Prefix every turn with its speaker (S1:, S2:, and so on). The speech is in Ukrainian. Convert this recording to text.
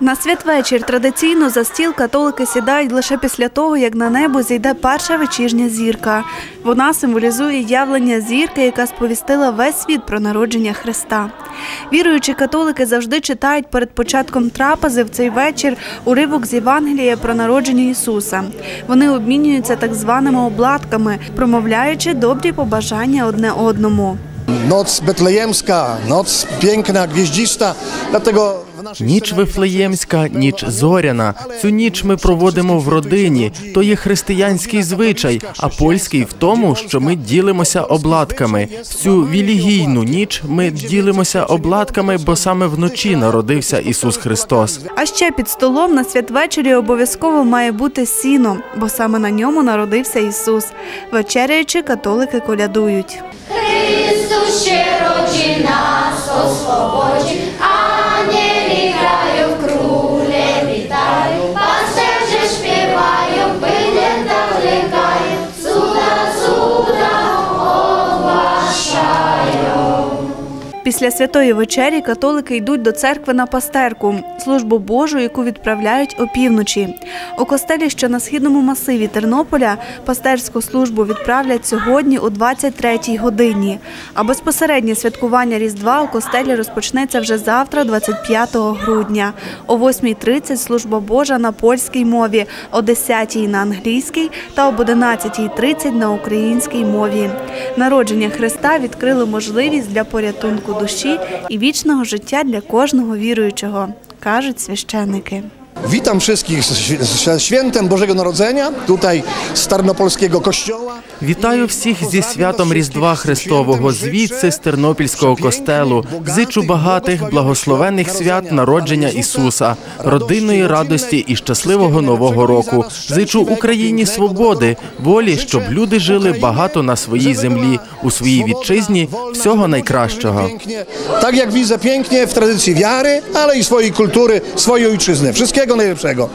S1: На святвечір традиційно за стіл католики сідають лише після того, як на небо зійде перша вечірня зірка. Вона символізує явлення зірки, яка сповістила весь світ про народження Христа. Віруючі католики завжди читають перед початком трапези в цей вечір уривок з Євангелія про народження Ісуса. Вони обмінюються так званими обладками, промовляючи добрі побажання одне одному.
S2: Noc betlejemska, noc piękna, gwieździsta, dlatego
S3: Ніч Вифлеємська, ніч зоряна. Цю ніч ми проводимо в родині. То є християнський звичай, а польський в тому, що ми ділимося обладками. В цю вілігійну ніч ми ділимося обладками, бо саме вночі народився Ісус Христос.
S1: А ще під столом на святвечорі обов'язково має бути сіно, бо саме на ньому народився Ісус. Вечеряючи, католики колядують.
S4: Chrystus się rodzi,
S1: Після святої вечері католики йдуть до церкви на пастерку, службу Божу, яку відправляють опівночі. У костелі, що на східному масиві Тернополя, пастерську службу відправлять сьогодні о 23-й годині. А безпосереднє святкування Різдва у костелі розпочнеться вже завтра, 25 грудня. О 8.30 служба Божа на польській мові, о 10-й на англійській та об 11.30 на українській мові. Народження Христа відкрило можливість для порятунку душі і вічного життя для кожного віруючого, кажуть священники.
S2: Witam wszystkich z świ- z świętem Bożego Narodzenia, tutaj z Tarnopolskiego Kościoła.
S3: Вітаю всіх зі святом Різдва Христового, звідси з Тернопільського костелу. Зичу багатих благословенних свят народження Ісуса, родинної радості і щасливого нового року. Зичу Україні свободи, волі, щоб люди жили багато на своїй землі, у своїй вітчизні. Всього najкращого.
S2: Pięknie, tak jak widzę pięknie w tradycji wiary, ale i swojej kultury, swojej ojczyzny. najlepszego.